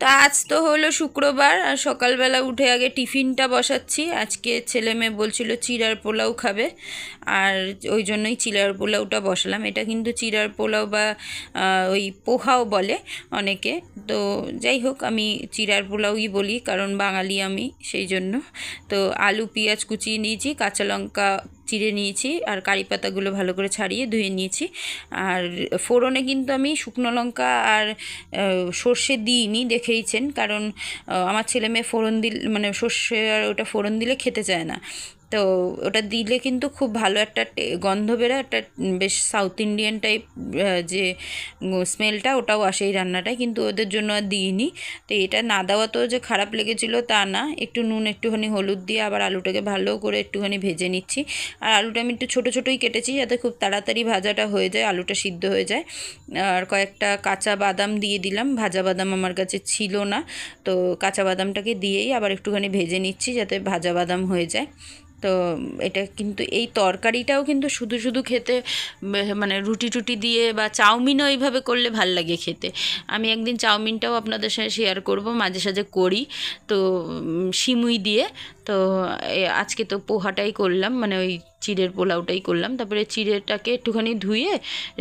তা আজ তো হলো শুক্রবার, আর সকালবেলা উঠে আগে টিফিনটা বসাচ্ছি। আজকে ছেলে মেয়ে বলছিল চিড়ার পোলাও খাবে, আর ওই জন্যই চিড়ার পোলাওটা বসালাম। এটা কিন্তু চিড়ার পোলাও বা ওই পোহাও বলে অনেকে। তো যাই হোক, আমি চিড়ার পোলাওই বলি, কারণ বাঙালি আমি সেই জন্য। তো আলু, পেঁয়াজ কুচিয়ে নিয়েছি, কাঁচা লঙ্কা চিড়ে নিয়েছি আর কারি পাতাগুলো ভালো করে ছাড়িয়ে ধুয়ে নিয়েছি। আর ফোড়নে কিন্তু আমি শুকনো লঙ্কা আর সর্ষে দিইনি, দেখেইছেন? কারণ আমার ছেলে মেয়ে ফোড়ন দিল মানে সর্ষে আর ওটা ফোড়ন দিলে খেতে চায় না। তো ওটা দিলে কিন্তু খুব ভালো একটা গন্ধ বেরোয়, একটা বেশ সাউথ ইন্ডিয়ান টাইপ যে স্মেলটা ওটাও আসে এই রান্নাটায়, কিন্তু ওদের জন্য আর দিইনি। তো এটা না দেওয়া তো যে খারাপ লেগেছিল তা না। একটু নুন, একটুখানি হলুদ দিয়ে আবার আলুটাকে ভালো করে একটুখানি ভেজে নিচ্ছি। আর আলুটা আমি একটু ছোটো ছোটোই কেটেছি যাতে খুব তাড়াতাড়ি ভাজাটা হয়ে যায়, আলুটা সিদ্ধ হয়ে যায়। আর কয়েকটা কাঁচা বাদাম দিয়ে দিলাম। ভাজা বাদাম আমার কাছে ছিল না। তো কাঁচা বাদামটাকে দিয়েই আবার একটুখানি ভেজে নিচ্ছি যাতে ভাজা বাদাম হয়ে যায়। তো এটা কিন্তু এই তরকারিটাও কিন্তু শুধু শুধু খেতে মানে রুটি টুটি দিয়ে বা চাউমিনও এইভাবে করলে ভালো লাগে খেতে। আমি একদিন চাউমিনটাও আপনাদের সাথে শেয়ার করব, মাঝে সাঝে করি। তো সিমুই দিয়ে তো আজকে তো পোহাটাই করলাম মানে ওই চিড়ের পোলাওটাই করলাম। তারপরে চিড়েটাকে একটুখানি ধুয়ে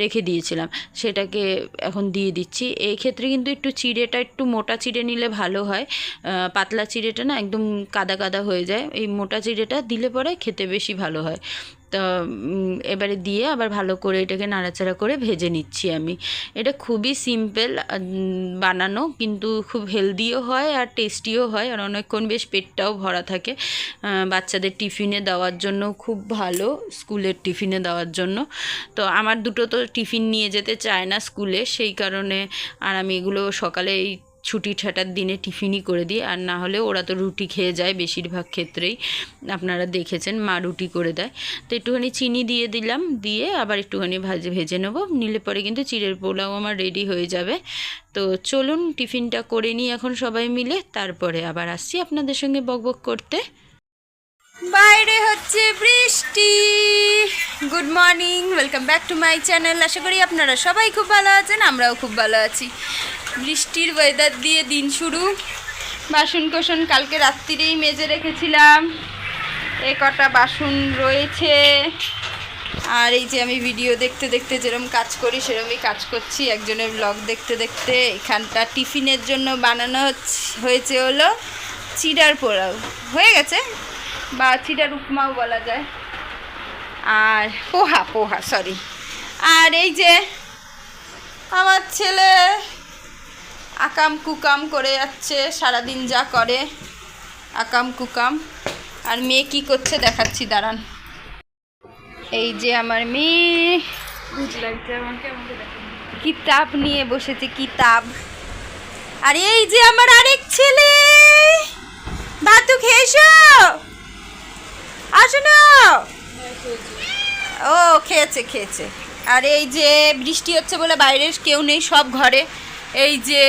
রেখে দিয়েছিলাম। সেটাকে এখন দিয়ে দিচ্ছি। এই ক্ষেত্রে কিন্তু একটু চিড়েটা, একটু মোটা চিড়ে নিলে ভালো হয়। পাতলা চিড়েটা না একদম কাদা কাদা হয়ে যায়। এই মোটা চিড়েটা দিলে পরে খেতে বেশি ভালো হয়। তো এবারে দিয়ে আবার ভালো করে এটাকে নাড়াচাড়া করে ভেজে নিচ্ছি আমি। এটা খুবই সিম্পল বানানো, কিন্তু খুব হেলদিও হয় আর টেস্টিও হয়। আর অনেকক্ষণ বেশ পেটটাও ভরা থাকে। বাচ্চাদের টিফিনে দেওয়ার জন্য খুব ভালো, স্কুলের টিফিনে দেওয়ার জন্য। তো আমার দুটো তো টিফিন নিয়ে যেতে চায় না স্কুলে, সেই কারণে আর আমি এগুলো সকালে এই ছুটি ছাটার দিনে টিফিনই করে দিই। আর না হলে ওরা তো রুটি খেয়ে যায় বেশিরভাগ ক্ষেত্রেই। আপনারা দেখেছেন, মা রুটি করে দেয়। তো একটুখানি চিনি দিয়ে দিলাম, দিয়ে আবার একটুখানি ভাজে, ভেজে নেব। নিলে পরে কিন্তু চিড়ের পোলাও আমার রেডি হয়ে যাবে। তো চলুন, টিফিনটা করে নিই এখন সবাই মিলে। তারপরে আবার আসছি আপনাদের সঙ্গে বকবক করতে। বাইরে হচ্ছে বৃষ্টি। Good morning welcome back to my channel আশা করি আপনারা সবাই খুব ভালো আছেন, আমরাও খুব ভালো আছি। বৃষ্টির ওয়েদার দিয়ে দিন শুরু। বাসন কোসন কালকে রাত্রিরেই মেজে রেখেছিলাম। এ কটা বাসন রয়েছে। আর এই যে আমি ভিডিও দেখতে দেখতে যেরকম কাজ করি সেরকমই কাজ করছি। একজনের ব্লগ দেখতে দেখতে এখানটা টিফিনের জন্য বানানো হয়েছে হলো চিড়ার পোড়াও। হয়ে গেছে? বা চিড়ার উপমাও বলা যায়। আর পোহা পোহা সরি আর এই যে আমার ছেলে আকাম কুকাম করে যাচ্ছে, সারাদিন যা করে, আকাম কুকাম। আর মেয়ে কি করছে দেখাচ্ছি, দাঁড়ান। এই যে আমার মেয়ে। কিতাব নিয়ে বসেছে, কিতাব। আর এই যে আমার আরেক ছেলে। ভাতু খেয়েছো? আসো না। ও, খেয়েছে খেয়েছে। আর এই যে বৃষ্টি হচ্ছে বলে বাইরে কেউ নেই সব ঘরে। এই যে,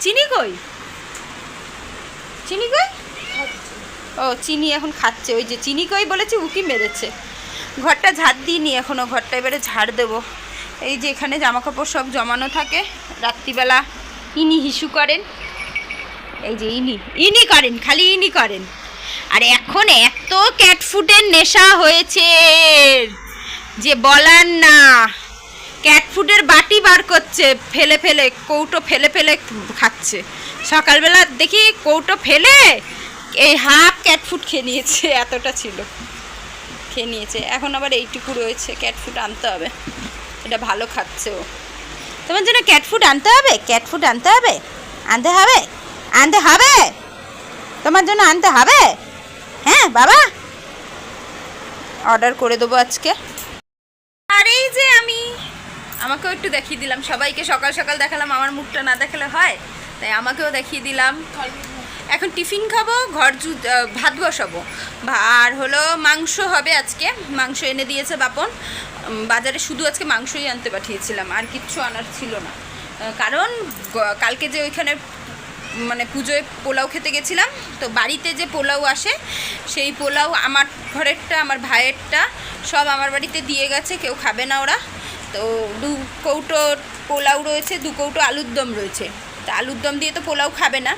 চিনি কই? চিনি কই? ও, চিনি এখন খাচ্ছে। ওই যে চিনি কই বলেছে, উকি মেরেছে। ঘরটা ঝাড় দিইনি এখনও ঘরটা এবারে ঝাড় দেবো। এই যে এখানে জামা কাপড় সব জমানো থাকে। রাত্রিবেলা ইনি হিসু করেন। এই যে ইনি ইনি করেন, খালি ইনি করেন। আর এখন এত ক্যাটফুটের নেশা হয়েছে। যে বলার না। ক্যাটফুডের বাটি বার করছে, ফেলে ফেলে, কৌটো ফেলে ফেলে খাচ্ছে। সকালবেলা দেখি কৌটো ফেলে, এই হাফ ক্যাটফুড খেয়ে নিয়েছে, এতটা ছিল। খেয়ে নিয়েছে। এখন আবার এইটুকু রয়েছে ক্যাটফুড আনতে হবে। এটা ভালো খাচ্ছে ও। তোমার জন্য ক্যাটফুড আনতে হবে? ক্যাটফুড আনতে হবে? আনতে হবে? আনতে হবে? তোমার জন্য আনতে হবে? হ্যাঁ বাবা। অর্ডার করে দেবো আজকে। আর এই যে আমি আমাকেও একটু দেখিয়ে দিলাম। সবাইকে সকাল সকাল দেখালাম আমার মুখটা না দেখালে হয়। তাই আমাকেও দেখিয়ে দিলাম। এখন টিফিন খাব ঘর জু- ভাত বসাবো। আর হলো মাংস হবে আজকে। মাংস এনে দিয়েছে বাপন। বাজারে শুধু আজকে মাংসই আনতে পাঠিয়েছিলাম। আর কিচ্ছু আনার ছিল না। কারণ কালকে যে ওইখানে মানে পুজোয় পোলাও খেতে গেছিলাম। তো বাড়িতে যে পোলাও আসে সেই পোলাও আমার ঘরেরটা আমার ভাইয়েরটা সব আমার বাড়িতে দিয়ে গেছে কেউ খাবে না ওরা। তো দু কৌটো পোলাও রয়েছে দু কৌটো আলুর দম রয়েছে। তা আলুর দম দিয়ে তো পোলাও খাবে না।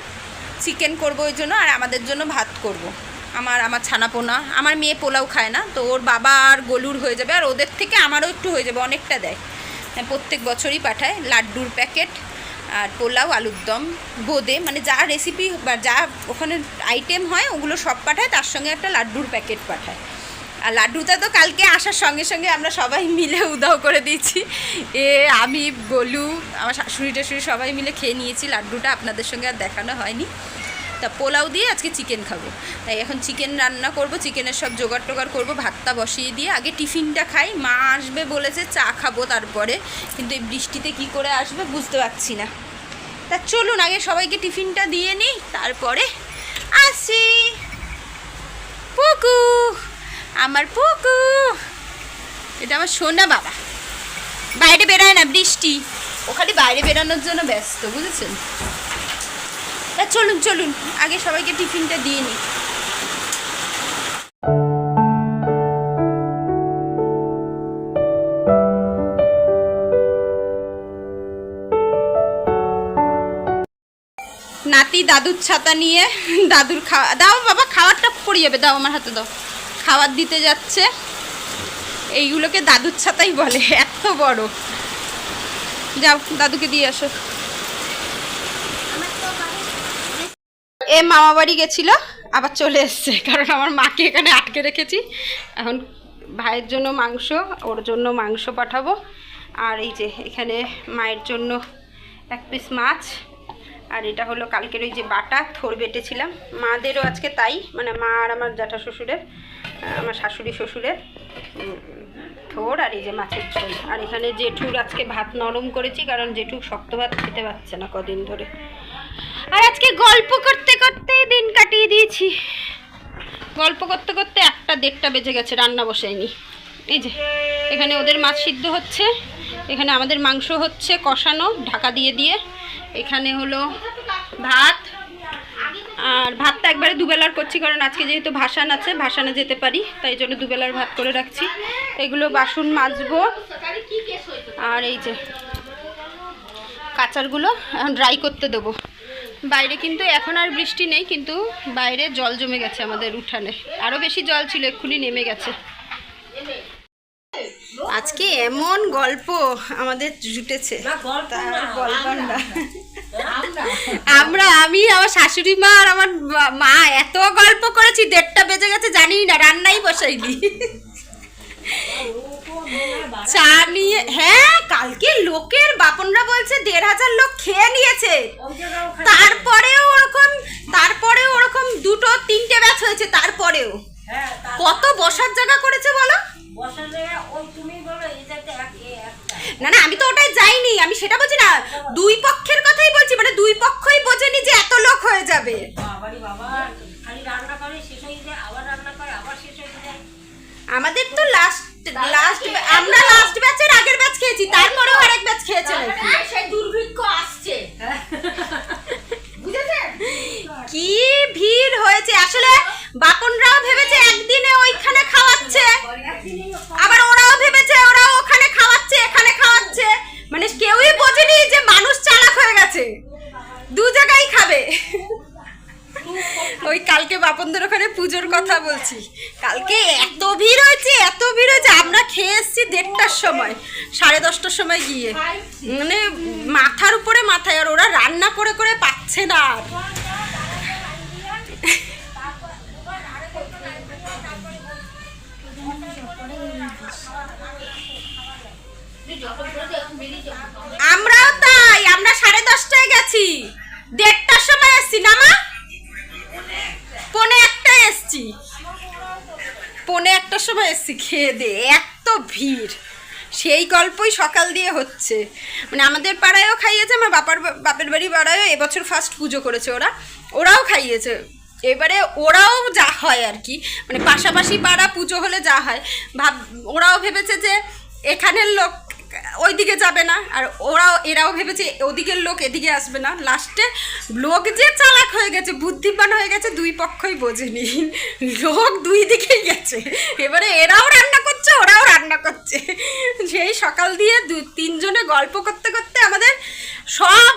চিকেন করব ওই জন্য আর আমাদের জন্য ভাত করব। আমার আমার ছানাপোনা আমার মেয়ে পোলাও খায় না তো ওর বাবা আর গলুর হয়ে যাবে আর ওদের থেকে আমারও একটু হয়ে যাবে অনেকটা দেয়। হ্যাঁ, প্রত্যেক বছরই পাঠায় লাড্ডুর প্যাকেট আর পোলাও, আলুর দম বোঁদে মানে যা রেসিপি বা যা ওখানে আইটেম হয়, ওগুলো সব পাঠায়, তার সঙ্গে একটা লাড্ডুর প্যাকেট পাঠায়। আর লাড্ডুটা তো কালকে আসার সঙ্গে সঙ্গে আমরা সবাই মিলে উদাও করে দিয়েছি। এ, আমি বলু আমার শাশুড়ি টাশুড়ি সবাই মিলে খেয়ে নিয়েছি লাড্ডুটা, আপনাদের সঙ্গে আর দেখানো হয়নি। তা পোলাও দিয়ে আজকে চিকেন খাব। তাই এখন চিকেন রান্না করব চিকেনের সব জোগাড় টোগাড় করব, ভাতটা বসিয়ে দিয়ে আগে টিফিনটা খাই। মা আসবে বলেছে, চা খাব তারপরে। কিন্তু এই বৃষ্টিতে কি করে আসবে বুঝতে পারছি না। তা চলুন, আগে সবাইকে টিফিনটা দিয়ে নিই, তারপরে আসি। পুকু, আমার পুকু। এটা আমার সোনা বাবা। বাইরে বেরোয় না বৃষ্টি। ও খালি বাইরে বেরানোর জন্য ব্যস্ত, বুঝেছেন? চলুন চলুন। আগে সবাইকে টিফিনটা দিয়ে নিই। নাতি দাদুর ছাতা নিয়ে দাদুর খাওয়া দাও বাবা, খাবারটা পড়ে যাবে, দাও আমার হাতে দাও। খাবার দিতে যাচ্ছে। এইগুলোকে দাদুর ছাতাই বলে, এত বড়। যাও, দাদুকে দিয়ে আসো। এ মামা বাড়ি গেছিল, আবার চলে এসছে। কারণ আমার মাকে এখানে আটকে রেখেছি। এখন ভাইয়ের জন্য মাংস, ওর জন্য মাংস পাঠাবো। আর এই যে এখানে মায়ের জন্য এক পিস মাছ। আর এটা হলো কালকের ওই যে বাটা, থোর বেটেছিলাম। মাদেরও আজকে তাই মানে মা আর আমার জ্যাঠা শ্বশুরের আমার শাশুড়ি শ্বশুরের থোর আর এই যে মাছের ঝোল। আর এখানে জেঠুর আজকে ভাত নরম করেছি, কারণ জেঠু শক্ত ভাত খেতে পারছে না কদিন ধরে। আর আজকে গল্প করতে দিন কাটিয়ে দিয়েছি। গল্প করতে করতে একটা দেড়টা বেজে গেছে, রান্না বসাইনি এই যে, এখানে ওদের মাছ সিদ্ধ হচ্ছে, এখানে আমাদের মাংস হচ্ছে কষানো, ঢাকা দিয়ে দিয়ে। এখানে হলো ভাত, আর ভাতটা একবারে দুবেলার করছি, কারণ আজকে যেহেতু ভাসান আছে, ভাসানে যেতে পারি, তাই জন্য দুবেলার ভাত করে রাখছি। এগুলো বাসন মাজবো। আর এই যে, কাঁচারগুলো এখন ড্রাই করতে দেবো। বাইরে কিন্তু এখন আর বৃষ্টি নেই কিন্তু বাইরে জল জমে গেছে আমাদের উঠানে। আরও বেশি জল ছিল এক্ষুনি নেমে গেছে। আজকে এমন গল্প আমাদের জুটেছে। তার আমরা। আমি আমার শাশুড়ি মা আর আমার মা এত গল্প করেছি দেড়টা বেজে গেছে জানি না রান্নাই বসাইনি। চা নিয়ে হ্যাঁ কালকে লোকের বাপনরা বলছে দেড় হাজার লোক খেয়ে নিয়েছে। তারপরেও ওরকম তারপরেও ওরকম দুটো তিনটে ব্যাচ হয়েছে তারপরেও। কত বসার জায়গা করেছে বলো? না না আমি তো ওটাই যাইনি আমি সেটা বলছি না দুই পক্ষের কথাই বলছি মানে দুই পক্ষই বোঝেনি যে এত লোক হয়ে যাবে। আমাদের তো লাস্ট লাস্ট আমরা লাস্ট ব্যাচের আগের ব্যাচ খেয়েছি তারপরেও আরেক ব্যাচ খেয়েছে সেই দুর্ভিক্ষ আসছে। কি ভিড় হয়েছে। আসলে বাপনরাও ভেবেছে একদিনে ওইখানে খাওয়াচ্ছে। আবার ওরাও ভেবেছে ওরাও ওখানে খাওয়াচ্ছে এখানে খাওয়াচ্ছে। মানে কেউই বোঝেনি যে মানুষ চালাক হয়ে গেছে। দু জায়গায় খাবে। ওই কালকে বাপনদের ওখানে পুজোর কথা বলছি। কালকে এত ভিড় হয়েছে এত ভিড় হয়েছে আমরা খেয়ে এসেছি দেড়টার সময়, সাড়ে দশটার সময় গিয়ে। মানে মাথার উপরে মাথায়, আর ওরা রান্না করে করে পাচ্ছে না আর। আমরাও তাই, আমরা সাড়ে দশটায় গেছি। দেড়টার সময় এসছি, না মা? পনে একটায় এসছি। পনে একটার সময় এসছি, খেয়ে দে, এত ভিড়। সেই গল্পই সকাল দিয়ে হচ্ছে। মানে আমাদের পাড়ায়ও খাইয়েছে, আমার বাপার বাপের বাড়ি পাড়ায়ও এবছর ফার্স্ট পুজো করেছে ওরা। ওরাও খাইয়েছে। এবারে ওরাও যা হয় আর কি। মানে পাশাপাশি পাড়া পুজো হলে যা হয়। ভাব ওরাও ভেবেছে যে এখানের লোক ওইদিকে যাবে না। আর ওরাও, এরাও ভেবেছে ওদিকের লোক এদিকে আসবে না। লাস্টে লোক যে চালাক হয়ে গেছে, বুদ্ধিমান হয়ে গেছে, দুই পক্ষই বোঝেনি। লোক দুই দিকেই গেছে। এবারে এরাও রান্না করছে, ওরাও রান্না করছে। সেই সকাল দিয়ে দু, তিনজনে গল্প করতে করতে আমাদের সব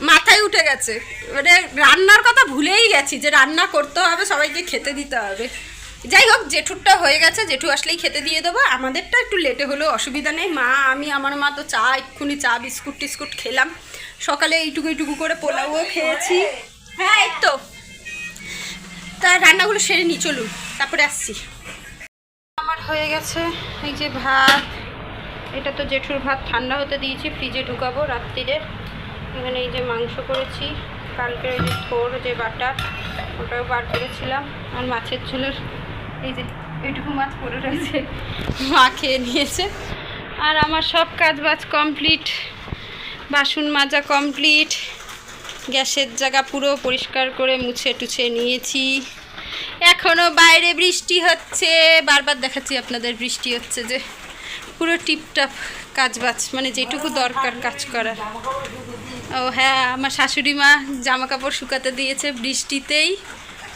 মাথায় উঠে গেছে। মানে রান্নার কথা ভুলেই গেছি যে রান্না করতে হবে, সবাইকে খেতে দিতে হবে। যাই হোক জেঠুরটা হয়ে গেছে, জেঠু আসলেই খেতে দিয়ে দেবো। আমাদেরটা একটু লেটে হলেও অসুবিধা নেই। মা, আমি, আমার মা তো চা, এক্ষুনি চা, বিস্কুট টিস্কুট খেলাম। সকালে এইটুকু এইটুকু করে পোলাও খেয়েছি। হ্যাঁ এই তো। তা রান্নাগুলো সেরে নিই চলুন, তারপরে আসছি। আমার হয়ে গেছে, এই যে ভাত। এটা তো জেঠুর ভাত, ঠান্ডা হতে দিয়েছি, ফ্রিজে ঢুকাবো রাত্রিরে। এখানে এই যে মাংস করেছি কালকে ওই যে থোর, যে বাটা ওটাও বার করেছিলাম। আর মাছের ঝোলের এই যে, এইটুকু মাছ পড়ে মা খেয়ে নিয়েছে। আর আমার সব কাজ বাজ কমপ্লিট। বাসন মাজা কমপ্লিট। গ্যাসের জায়গা পুরো পরিষ্কার করে মুছে টুছে নিয়েছি। এখনও বাইরে বৃষ্টি হচ্ছে। বারবার দেখাচ্ছি আপনাদের বৃষ্টি হচ্ছে যে, পুরো টিপটাপ কাজ বাজ মানে যেটুকু দরকার কাজ করার। ও হ্যাঁ আমার শাশুড়ি মা জামা কাপড় শুকাতে দিয়েছে বৃষ্টিতেই।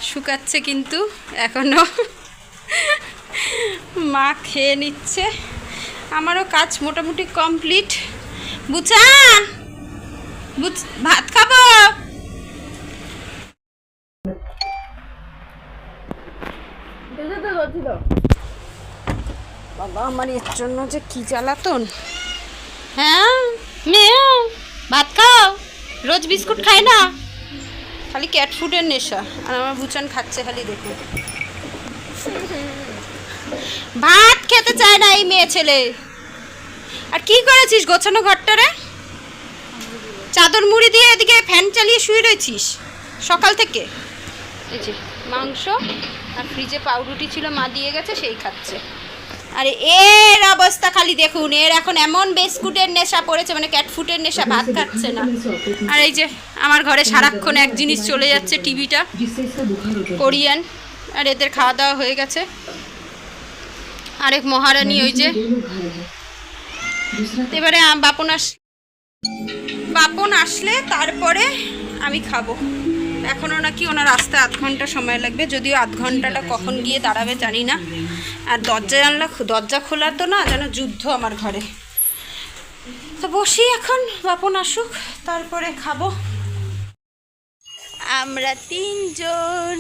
শুকাচ্ছে কিন্তু এখনও। মা খেয়ে নিচ্ছে। আমারও কাজ মোটামুটি কমপ্লিট। বুঝা বুঝ ভাত খাব? বাবা আমার এর জন্য যে কি জ্বালাতন? হ্যাঁ মেয়ে ভাত খাও। রোজ বিস্কুট খায় না। খালি ক্যাট ফুডের নেশা। আর আমার বুচান খাচ্ছে খালি দেখুন। ভাত খেতে চায় না এই মেয়ে ছেলে। আর কি করেছিস গোছানো ঘরটারে? চাদর মুড়ি দিয়ে এদিকে ফ্যান চালিয়ে শুয়ে রয়েছিস সকাল থেকে? মাংস আর ফ্রিজে পাউরুটি ছিল, মা দিয়ে গেছে, সেই খাচ্ছে। আরে এর অবস্থা খালি দেখুন, এর এখন এমন বিস্কুটের নেশা পড়েছে মানে ক্যাটফুটের নেশা, ভাত খাচ্ছে না। আর এই যে আমার ঘরে সারাক্ষণ এক জিনিস চলে যাচ্ছে, টিভিটা। কোরিয়ান। আর এদের খাওয়া দাওয়া হয়ে গেছে। আরেক মহারানী ওই যে। এবারে বাপন আস, বাপন আসলে তারপরে আমি খাব। এখনও নাকি ওনার আসতে আধ ঘণ্টা সময় লাগবে। যদিও আধ ঘন্টাটা কখন গিয়ে দাঁড়াবে জানি না। আর দরজা জানলা দরজা খোলা তো না, যেন যুদ্ধ আমার ঘরে। তো বসি এখন, বাপন আসুক, তারপরে খাব। আমরা তিনজন।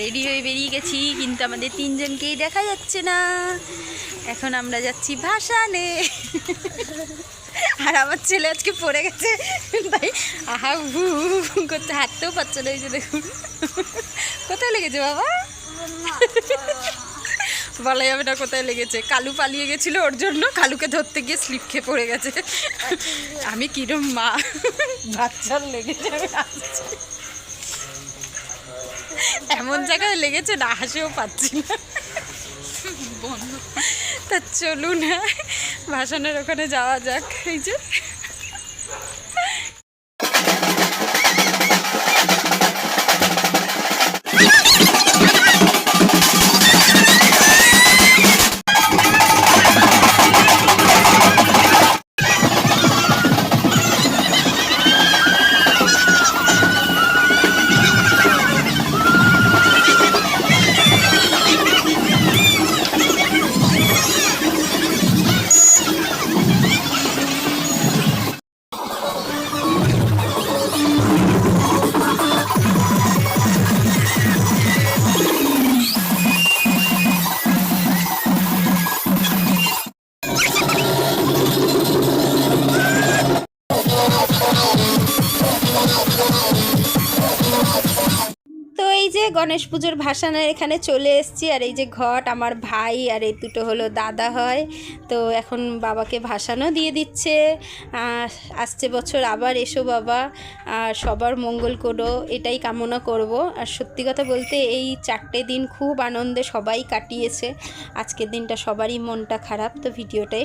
রেডি হয়ে বেরিয়ে গেছি, কিন্তু আমাদের তিনজনকেই দেখা যাচ্ছে না। এখন আমরা যাচ্ছি ভাসানে। আর আমার ছেলে আজকে পড়ে গেছে। তাই, আহা ভু করতে হাঁটতেও পারছে না, এই যে দেখুন। কোথায় লেগেছে বাবা? বলা যাবে না কোথায় লেগেছে। কালু পালিয়ে গেছিল ওর জন্য, কালুকে ধরতে গিয়ে স্লিপ খেয়ে পড়ে গেছে। আমি কিরম মা? বাচ্চার লেগেছে আমি। এমন জায়গায় লেগেছে না, হাসিও পাচ্ছি না। বন্ধ। তা চলুন, ভাসানের ওখানে যাওয়া যাক, এই যে। গণেশ পুজোর ভাসানের এখানে চলে এসেছি। আর এই যে ঘট, আমার ভাই আর এই দুটো হলো দাদা হয়। তো এখন বাবাকে ভাসানো দিয়ে দিচ্ছে। আসছে বছর আবার এসো বাবা। আর সবার মঙ্গল করো, এটাই কামনা করব। আর সত্যি কথা বলতে এই চারটে দিন খুব আনন্দে সবাই কাটিয়েছে। আজকের দিনটা সবারই মনটা খারাপ, তো ভিডিওটাই